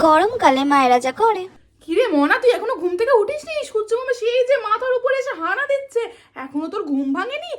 গরমকালে মায়েরা যা করে। কিরে মনা, তুই এখনও ঘুম থেকে উঠিস নি সূর্য সেই যে মাথার উপরে এসে হানা দিচ্ছে। এখনও তোর ঘুম ভাঙেনি?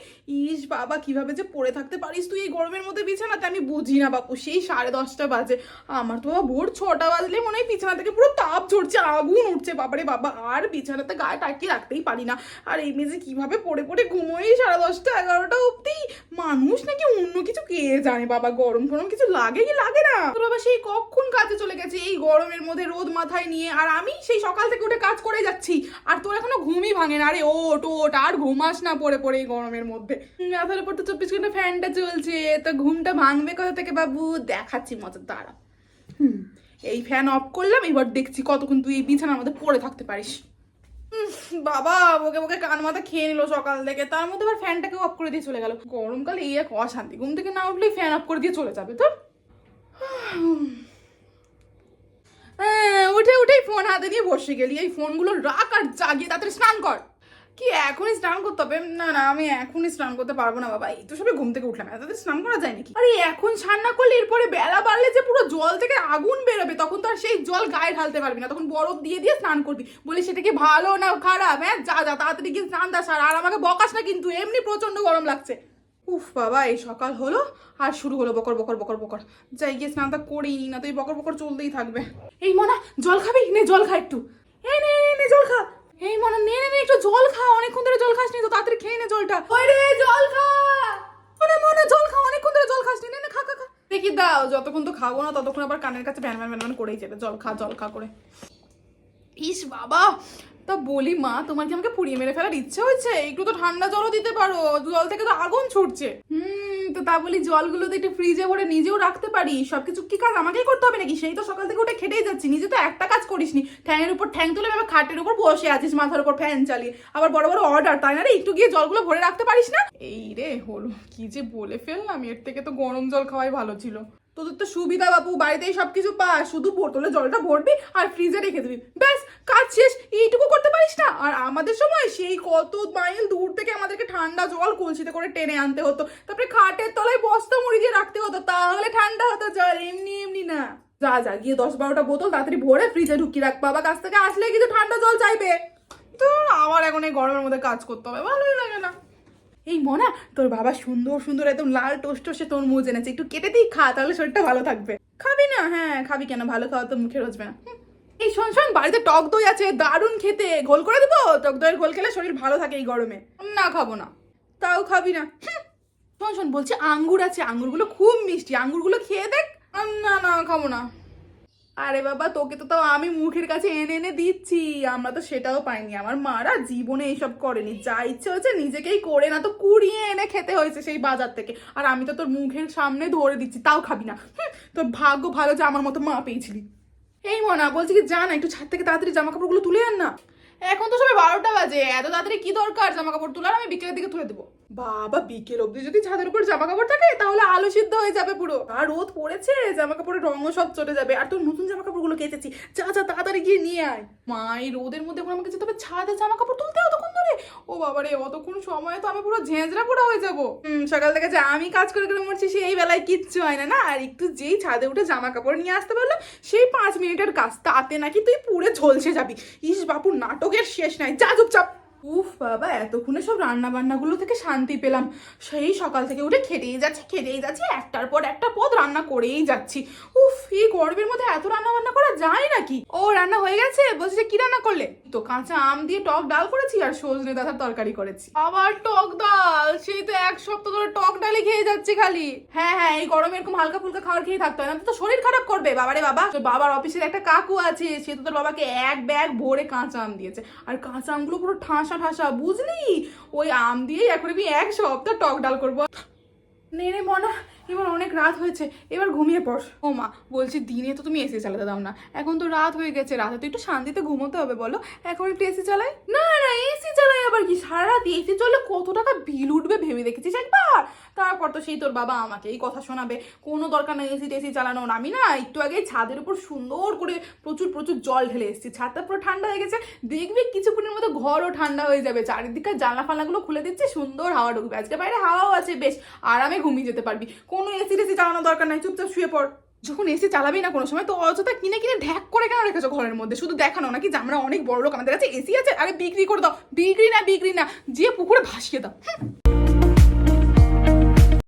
ইস বাবা, কীভাবে যে পড়ে থাকতে পারিস তুই এই গরমের মধ্যে বিছানাতে? আমি বুঝি না বাপু, সেই সাড়ে দশটা বাজে। আমার তো বাবা ভোর ছটা বাজলে মনে হয় বিছানা থেকে পুরো তাপ ঝরছে, আগুন উঠছে। বাবারে বাবা, আর বিছানাতে গায়ে টাকিয়ে রাখতেই পারি না। আর এই মেঝে কীভাবে পড়ে পড়ে ঘুমোই সাড়ে দশটা, এগারোটা অব্দি মানুষ নাকি অন্য কিছু কে জানে বাবা, গরম ফরম কিছু লাগে কি লাগে না? তোর বাবা সেই কখন কাজে চলে গেছে? এই গরমের মধ্যে রোদ মাথায় নিয়ে, আর আমি সেই সকাল থেকে উঠে কাজ করে যাচ্ছি। আর তোর এখনও ঘুমই ভাঙে না। আরে ওট ওট আর ঘুমাস না পড়ে পড়ে এই গরমের মধ্যে। মাথার উপর তো চব্বিশ ঘণ্টা ফ্যানটা চলছে তো ঘুমটা ভাঙবে কোথা থেকে বাবু? দেখাচ্ছি মজা দাঁড়া। হুম, এই ফ্যান অফ করলাম, এবার দেখছি কতক্ষণ তুই এই বিছানার মধ্যে পড়ে থাকতে পারিস। বাবা বকে বকে কান মাথা খেয়ে নিল সকাল থেকে। তার মধ্যে আবার ফ্যানটাকে অফ করে দিয়ে চলে গেল। গরমকালে এই এক অশান্তি। ঘুম থেকে না উঠলেই ফ্যান অফ করে দিয়ে চলে যাবে তো? উঠে উঠেই ফোন হাতে নিয়ে বসে গেলি। এই ফোনগুলো রাখ আর জাগিয়ে তাড়াতাড়ি স্নান কর। কি এখনই স্নান করতে হবে? না না, আমি এখনই স্নান করতে পারব না বাবা। এই তো সবে ঘুম থেকে উঠলাম। এত স্নান করা যায় নাকি? আরে, এখন স্নান না করলে এরপরে বেলা বাড়লে যে পুরো জল থেকে আগুন বেরোবে, তখন তো আর সেই জল গায়ে ঢালতে পারবি না। তখন বরফ দিয়ে দিয়ে স্নান করবি। বলি সেটা কি ভালো না খারাপ? হ্যাঁ যা যা, তাড়াতাড়ি গিয়ে স্নান দা সার। আর আমাকে বকাস না কিন্তু, এমনি প্রচণ্ড গরম লাগছে। উফ বাবা এই সকাল হলো আর শুরু হলো বকর বকর বকর বকর। যাই গিয়ে স্নানটা করেই নি না তো এই বকর বকর চলতেই থাকবে। এই মনা জল খাবি? নে জল খা একটু। এই নে নে নে জল খা। এই মনা নে নে নে একটু জল খা অনেকক্ষণ ধরে জল খাসনি তো তাড়াতাড়ি খেয়ে নে জলটা। ওই রে জল খা। মনে মনে জল খা অনেকক্ষণ ধরে জল খাসনি। নে নে খা খা খা। দেখি দাও যতক্ষণ তো খাব না ততক্ষণ আবার কানের কাছে ভ্যান ভ্যান ভ্যান ভ্যান করেই যাবে। জল খা জল খা করে। ইস বাবা তা বলি মা, তোমার কি আমাকে পুড়িয়ে মেরে ফেলার ইচ্ছে হয়েছে? একটু তো ঠান্ডা জলও দিতে পারো, জল থেকে তো আগুন ছুটছে। হুম, তো তা বলি জলগুলো তো একটু ফ্রিজে ভরে নিজেও রাখতে পারি। সবকিছু কি কাজ আমাকেই করতে হবে নাকি? সেই তো সকাল থেকে উঠে খেটেই যাচ্ছি, নিজে তো একটা কাজ করিসনি। ফ্যানের উপর ঠ্যাং তুলে এবার খাটের উপর বসে আছিস, মাথার উপর ফ্যান চালিয়ে। আবার বড় বড় অর্ডার তাই না রে? একটু গিয়ে জলগুলো ভরে রাখতে পারিস না? এই রে হলো, কি যে বলে ফেললাম, এর থেকে তো গরম জল খাওয়াই ভালো ছিল। তোদের তো সুবিধা বাপু, বাড়িতেই সবকিছু পাস। শুধু বোতলে জলটা ভরবি আর ফ্রিজে রেখে দিবি। ব্যাস, কাজ শেষ, এইটুকু করতে পারিস না? আর আমাদের সময় সেই কত মাইল দূর থেকে আমাদেরকে ঠান্ডা জল কলসিতে করে টেনে আনতে হতো। তারপরে খাটের তলায় বস্তা মুড়ি দিয়ে রাখতে হতো, তাহলে ঠান্ডা হতো জল, এমনি এমনি না। যা যা, গিয়ে দশ বারোটা বোতল তাড়াতাড়ি ভরে ফ্রিজে ঢুকিয়ে রাখ। বাবা, কাছ থেকে আসলে কিন্তু ঠান্ডা জল চাইবে। তো আমার এখন এই গরমের মধ্যে কাজ করতে হবে, ভালোই লাগে না। এই মনা, তোর বাবা সুন্দর সুন্দর একদম লাল টোস্ট সে তোর মুজ এনেছে। একটু কেটে দিই, খা, তাহলে শরীরটা ভালো থাকবে। খাবি না? হ্যাঁ খাবি কেন? ভালো খাওয়া তো মুখে রোজবে না এই শোন শোন, বাড়িতে টক দই আছে, দারুণ খেতে। ঘোল করে দেবো? টক দইয়ের ঘোল খেলে শরীর ভালো থাকে এই গরমে। না, খাব না। তাও খাবি না। শোন শোন, বলছি আঙ্গুর আছে, আঙ্গুরগুলো খুব মিষ্টি। আঙ্গুরগুলো খেয়ে দেখ। না না, খাব না। আরে বাবা, তোকে তো তাও আমি মুখের কাছে এনে এনে দিচ্ছি। আমরা তো সেটাও পাইনি। আমার মারা জীবনে এইসব করেনি। যা ইচ্ছে হচ্ছে নিজেকেই করে না, তো কুড়িয়ে এনে খেতে হয়েছে সেই বাজার থেকে। আর আমি তো তোর মুখের সামনে ধরে দিচ্ছি, তাও খাবি না। তোর ভাগ্য ভালো যে আমার মতো মা পেয়েছিলি। এই মনা, বলছি কি যা না একটু ছাদ থেকে তাড়াতাড়ি জামা কাপড়গুলো তুলে আন না। এখন তো সবাই বারোটা বাজে, এত তাড়াতাড়ি কি দরকার জামা কাপড় তোলার? আমি বিকেলের দিকে তুলে দেবো। বাবা, বিকেল অবধি যদি ছাদের উপর জামা কাপড় থাকে, তাহলে আলো সিদ্ধ হয়ে যাবে পুরো। আর রোদ পড়েছে জামা কাপড়ের রঙও সব চলে যাবে। আর তোর নতুন জামা কাপড়গুলো কেচেছি যা যা, তাড়াতাড়ি গিয়ে নিয়ে আয়। মা, এই রোদের মধ্যে আমাকে যেতে হবে। ছাদে জামা কাপড় তুলতে অতক্ষণ ধরে? ও বাবারে, অতক্ষণ সময় তো আমি পুরো ঝেঁঝরা পোড়া হয়ে যাব। হুম, সকাল থেকে যে আমি কাজ করে করে মরছি, সেই বেলায় কিচ্ছু হয় না না? আর একটু যেই ছাদে উঠে জামা কাপড় নিয়ে আসতে পারলাম সেই পাঁচ মিনিটের কাজ। তাতে নাকি তুই পুরে ঝলসে যাবি। ইস বাপুর নাটকের শেষ নাই। যা, চুপচাপ। উফ বাবা, এতক্ষণে সব রান্না বান্নাগুলো থেকে শান্তি পেলাম। সেই সকাল থেকে উঠে খেটেই যাচ্ছি খেটেই যাচ্ছি, একটার পর একটা পদ রান্না করেই যাচ্ছি। উফ এই গরমের মধ্যে এত রান্না বান্না করা যায় নাকি? ও, রান্না হয়ে গেছে? বলছি যে কি রান্না করলে? তো কাঁচা আম দিয়ে টক ডাল করেছি আর সজনে দাদার তরকারি করেছি। আবার টক ডাল? সেই তো এক সপ্তাহ ধরে টক ডালে খেয়ে যাচ্ছে খালি। হ্যাঁ হ্যাঁ এই গরমে এরকম হালকা ফুলকা খাবার খেয়ে থাকতে হয় না, তো শরীর খারাপ করবে। বাবারে বাবা তোর বাবার অফিসের একটা কাকু আছে, সে তো তোর বাবাকে এক ব্যাগ ভরে কাঁচা আম দিয়েছে। আর কাঁচা আমগুলো পুরো ঠাসা ঠাসা বুঝলি? ওই আম দিয়েই এখন আমি এক সপ্তাহ টক ডাল করব। নে রে মনা এবার অনেক রাত হয়েছে, এবার ঘুমিয়ে পড়। ও মা, বলছি দিনে তো তুমি এসি চালাতে দাও না। এখন তো রাত হয়ে গেছে, রাতে তো একটু শান্তিতে ঘুমোতে হবে, বলো। এখন একটু এসি চালাই? না না, এসি চালাই আবার কি? সারা রাত এসি চললে কত টাকা বিল উঠবে ভেবে দেখেছিস একবার? তারপর তো সেই তোর বাবা আমাকে এই কথা শোনাবে। কোনো দরকার নেই এসি টেসি চালানোর। আমি না একটু আগে ছাদের উপর সুন্দর করে প্রচুর প্রচুর জল ঢেলে এসেছি। ছাদটা পুরো ঠান্ডা হয়ে গেছে। দেখবি কিছুক্ষণের মতো ঘরও ঠান্ডা হয়ে যাবে। চারিদিকে জানলা ফানলাগুলো খুলে দিচ্ছে, সুন্দর হাওয়া ঢুকবে। আজকে বাইরে হাওয়াও আছে, বেশ। আরামে ঘুমিয়ে যেতে পারবি। কোনো এসি টেসি চালানোর দরকার নাই, চুপচাপ শুয়ে পড়। যখন এসি চালাবি না কোনো সময়, তো অযথা কিনে কিনে ঢ্যাক করে কেন রেখেছো ঘরের মধ্যে? শুধু দেখানো নাকি যে আমরা অনেক বড় লোক, আমাদের কাছে এসি আছে, আরে বিক্রি করে দাও। বিক্রি না বিক্রি না, যে পুকুরে ভাসিয়ে দাও।